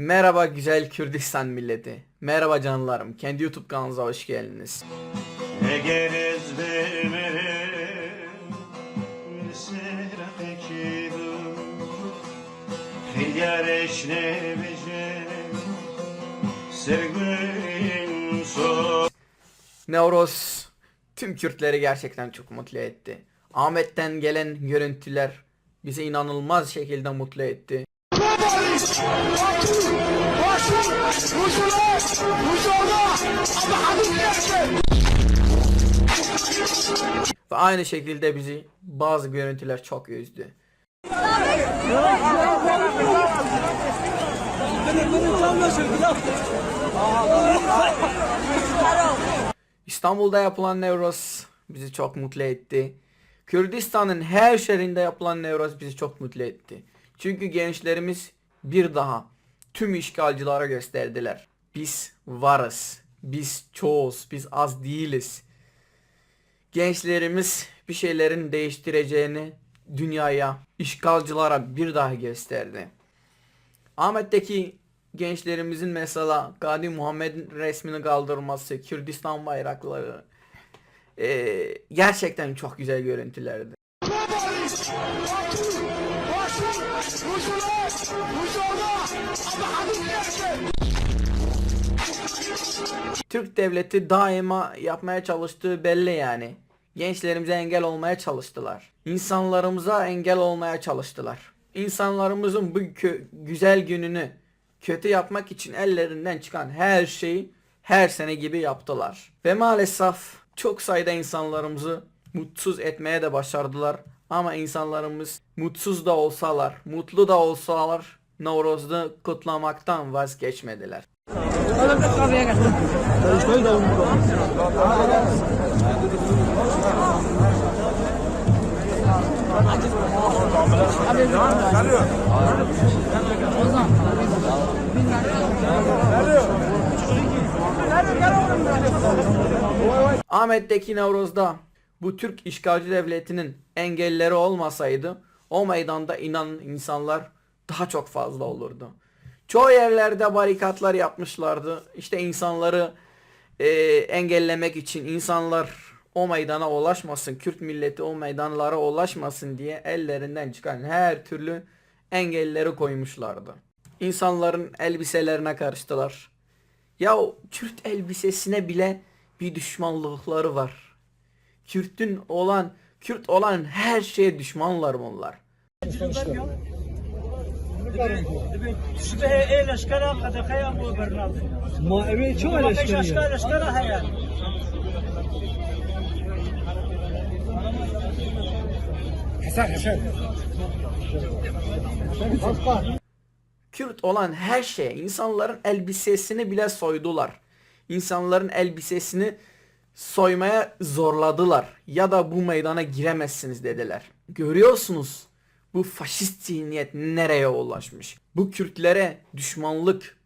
Merhaba güzel Kürdistan milleti. Merhaba canlarım. Kendi YouTube kanalınıza hoş geldiniz. Nevroz tüm Kürtleri gerçekten çok mutlu etti. Ahmet'ten gelen görüntüler bizi inanılmaz şekilde mutlu etti. Ve aynı şekilde bizi bazı görüntüler çok üzdü. İstanbul'da yapılan Nevroz bizi çok mutlu etti. Kürdistan'ın her şehrinde yapılan Nevroz bizi çok mutlu etti. Çünkü gençlerimiz bir daha tüm işgalcılara gösterdiler. Biz varız. Biz çoğuz. Biz az değiliz. Gençlerimiz bir şeylerin değiştireceğini dünyaya, işgalcılara bir daha gösterdi. Ahmet'teki gençlerimizin mesela Gadi Muhammed'in resmini kaldırması, Kürdistan bayrakları eee, gerçekten çok güzel görüntülerdi. Türk devleti daima yapmaya çalıştığı belli yani. Gençlerimize engel olmaya çalıştılar. İnsanlarımıza engel olmaya çalıştılar. İnsanlarımızın bu güzel gününü kötü yapmak için ellerinden çıkan her şeyi her sene gibi yaptılar. Ve maalesef çok sayıda insanlarımızı mutsuz etmeye de başardılar. Ama insanlarımız mutsuz da olsalar, mutlu da olsalar Nevroz'u kutlamaktan vazgeçmediler. Ahmet'teki Nevroz'da bu Türk işgalci devletinin engelleri olmasaydı o meydanda inanan insanlar daha çok fazla olurdu. Çoğu yerlerde barikatlar yapmışlardı. İşte insanları e, engellemek için insanlar o meydana ulaşmasın, Kürt milleti o meydanlara ulaşmasın diye ellerinden çıkan her türlü engelleri koymuşlardı. İnsanların elbiselerine karıştılar. Ya Kürt elbisesine bile bir düşmanlıkları var. Kürt'ün olan Kürt olan her şeye düşmanlar bunlar. تشبه ايه الاشكال قد خيام وبرنامج ما اوی چه ما فيش اشکالیه اشكال اشكال هيا حسن حسن Kürt olan her şeye insanların elbisesini bile soydular. İnsanların elbisesini soymaya zorladılar. Ya da bu meydana giremezsiniz dediler. Görüyorsunuz bu faşist zihniyet nereye ulaşmış. Bu Kürtlere düşmanlık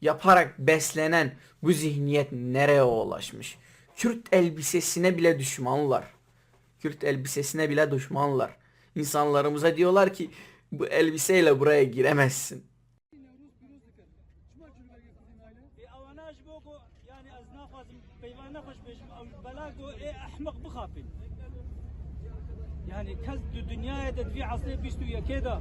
yaparak beslenen bu zihniyet nereye ulaşmış. Kürt elbisesine bile düşmanlar. Kürt elbisesine bile düşmanlar. İnsanlarımıza diyorlar ki bu elbiseyle buraya giremezsin. نخش بيش او بلاغو ايه احمق بخافين يعني كز دو دنيا تدفي عصري بيستو يا كده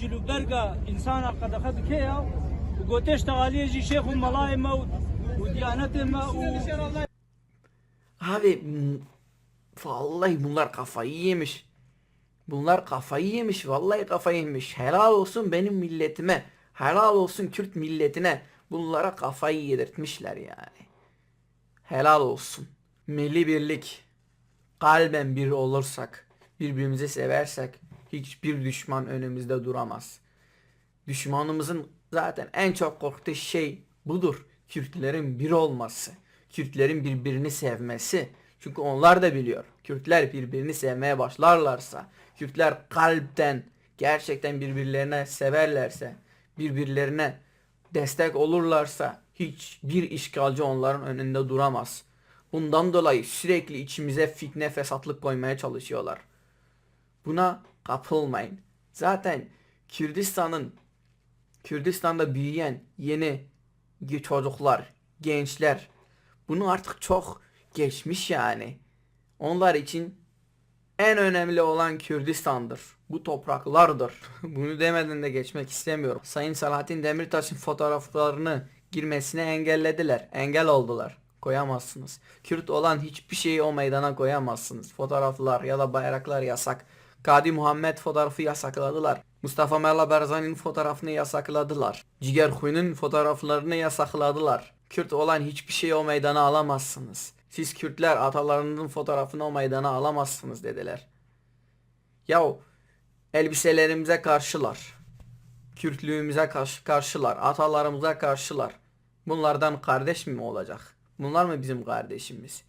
جلو برقا انسان قد اخذ كيا وقوتيش تغاليه جي شيخ وملايمه وديانته و... Abi m- vallahi bunlar kafayı yemiş. Bunlar kafayı yemiş. Vallahi kafayı yemiş. Helal olsun benim milletime. Helal olsun Kürt milletine. Bunlara kafayı yedirtmişler yani. Helal olsun. Milli birlik. Kalben bir olursak, birbirimizi seversek hiçbir düşman önümüzde duramaz. Düşmanımızın zaten en çok korktuğu şey budur. Kürtlerin bir olması. Kürtlerin birbirini sevmesi. Çünkü onlar da biliyor. Kürtler birbirini sevmeye başlarlarsa, Kürtler kalpten gerçekten birbirlerine severlerse, birbirlerine destek olurlarsa hiçbir işgalci onların önünde duramaz. Bundan dolayı sürekli içimize fitne fesatlık koymaya çalışıyorlar. Buna kapılmayın. Zaten Kürdistan'ın Kürdistan'da büyüyen yeni çocuklar, gençler bunu artık çok geçmiş yani. Onlar için en önemli olan Kürdistan'dır. Bu topraklardır. Bunu demeden de geçmek istemiyorum. Sayın Selahattin Demirtaş'ın fotoğraflarını girmesine engellediler. Engel oldular. Koyamazsınız. Kürt olan hiçbir şeyi o meydana koyamazsınız. Fotoğraflar ya da bayraklar yasak. Kadi Muhammed fotoğrafı yasakladılar. Mustafa Merla Barzani'nin fotoğrafını yasakladılar. Ciger Huy'un fotoğraflarını yasakladılar. Kürt olan hiçbir şeyi o meydana alamazsınız. Siz Kürtler atalarınızın fotoğrafını o meydana alamazsınız dediler. Yahu elbiselerimize karşılar. Kürtlüğümüze karşı, karşılar. Atalarımıza karşılar. Bunlardan kardeş mi olacak? Bunlar mı bizim kardeşimiz?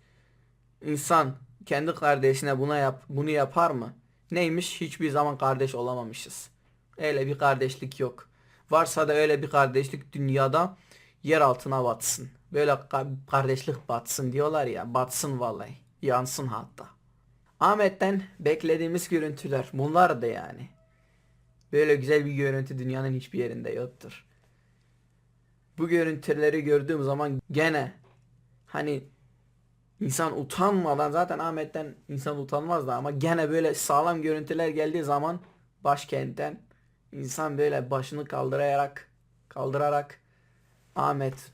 İnsan kendi kardeşine buna yap, bunu yapar mı? Neymiş? Hiçbir zaman kardeş olamamışız. Öyle bir kardeşlik yok. Varsa da öyle bir kardeşlik dünyada yer altına batsın. Böyle ka- kardeşlik batsın diyorlar ya. Batsın vallahi. Yansın hatta. Ahmet'ten beklediğimiz görüntüler. Bunlar da yani. Böyle güzel bir görüntü dünyanın hiçbir yerinde yoktur. Bu görüntüleri gördüğüm zaman gene hani insan utanmadan zaten Ahmet'ten insan utanmaz da ama gene böyle sağlam görüntüler geldiği zaman başkentten insan böyle başını kaldırarak kaldırarak Ahmet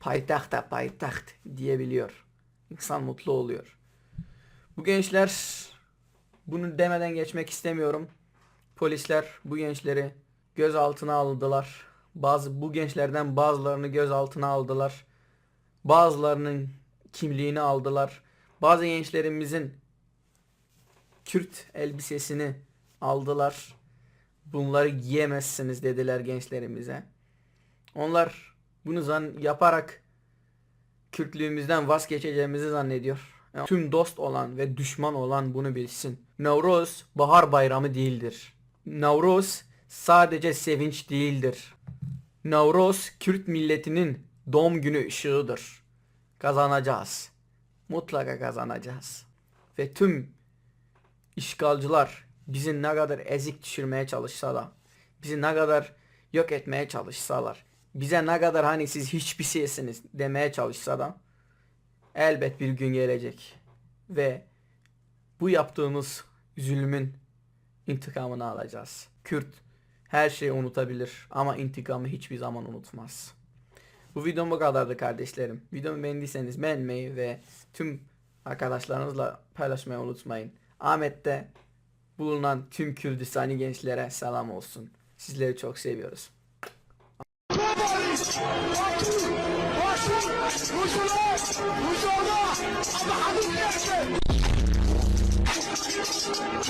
payitaht da payitaht diyebiliyor. İnsan mutlu oluyor. Bu gençler bunu demeden geçmek istemiyorum. Polisler bu gençleri gözaltına aldılar. Bazı bu gençlerden bazılarını gözaltına aldılar. Bazılarının kimliğini aldılar. Bazı gençlerimizin Kürt elbisesini aldılar. Bunları giyemezsiniz dediler gençlerimize. Onlar bunu zan yaparak Kürtlüğümüzden vazgeçeceğimizi zannediyor. Yani tüm dost olan ve düşman olan bunu bilsin. Nevruz bahar bayramı değildir. Nevruz sadece sevinç değildir. Nevruz Kürt milletinin doğum günü ışığıdır. Kazanacağız. Mutlaka kazanacağız. Ve tüm işgalcılar bizi ne kadar ezik düşürmeye çalışsa da, bizi ne kadar yok etmeye çalışsalar, bize ne kadar hani siz hiçbir şeysiniz demeye çalışsa da elbet bir gün gelecek ve bu yaptığımız zulmün intikamını alacağız. Kürt her şeyi unutabilir ama intikamı hiçbir zaman unutmaz. Bu videom bu kadardı kardeşlerim. Videomu beğendiyseniz beğenmeyi ve tüm arkadaşlarınızla paylaşmayı unutmayın. Ahmet'te bulunan tüm Kürdistani gençlere selam olsun. Sizleri çok seviyoruz.